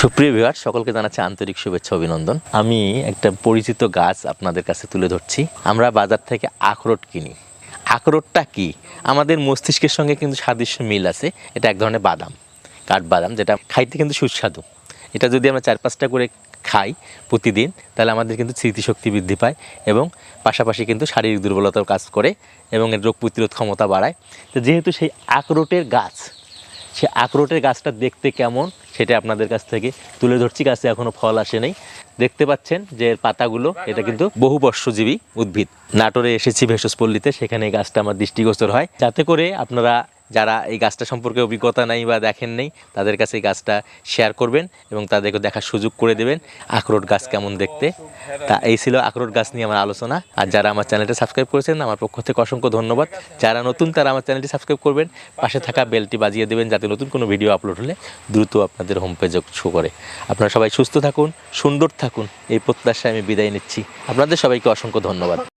সুপ্রিয় বিহার সকলকে জানাচ্ছি আন্তরিক শুভেচ্ছা, অভিনন্দন। আমি একটা পরিচিত গাছ আপনাদের কাছে তুলে ধরছি। আমরা বাজার থেকে আখরোট কিনি। আখরোটটা কি? আমাদের মস্তিষ্কের সঙ্গে কিন্তু সাদৃশ্য মিল আছে। এটা এক ধরনের বাদাম, কাঠবাদাম, যেটা খাইতে কিন্তু সুস্বাদু। এটা যদি আমরা চার পাঁচটা করে খাই প্রতিদিন, তাহলে আমাদের কিন্তু স্মৃতিশক্তি বৃদ্ধি পায় এবং পাশাপাশি কিন্তু শারীরিক দুর্বলতাও কাজ করে এবং এর রোগ প্রতিরোধ ক্ষমতা বাড়ায়। তো যেহেতু সেই আখরোটের গাছ সে আখরোটের গাছটা দেখতে কেমন সেটা আপনাদের কাছ থেকে তুলে ধরছি গাছে এখনও ফল আসে নাই। দেখতে পাচ্ছেন যে এর পাতাগুলো, এটা কিন্তু বহু বর্ষজীবী উদ্ভিদ। নাটোরে এসেছি ভেষজপল্লীতে, সেখানে গাছটা আমার দৃষ্টিগোচর হয়। যাতে করে আপনারা যারা এই গাছটা সম্পর্কে অভিজ্ঞতা নাই বা দেখেন নেই, তাদের কাছে এই গাছটা শেয়ার করবেন এবং তাদেরকে দেখার সুযোগ করে দেবেন আখরোট গাছ কেমন দেখতে। তা এই ছিল আখরোট গাছ নিয়ে আমার আলোচনা। আর যারা আমার চ্যানেলটা সাবস্ক্রাইব করেছেন, আমার পক্ষ থেকে অসংখ্য ধন্যবাদ। যারা নতুন, তারা আমার চ্যানেলটি সাবস্ক্রাইব করবেন। পাশে থাকা বেলটি বাজিয়ে দেবেন যাতে নতুন কোনো ভিডিও আপলোড হলে দ্রুত আপনাদের হোম পেজে শো করে। আপনারা সবাই সুস্থ থাকুন, সুন্দর থাকুন। এই প্রত্যাশায় আমি বিদায় নিচ্ছি। আপনাদের সবাইকে অসংখ্য ধন্যবাদ।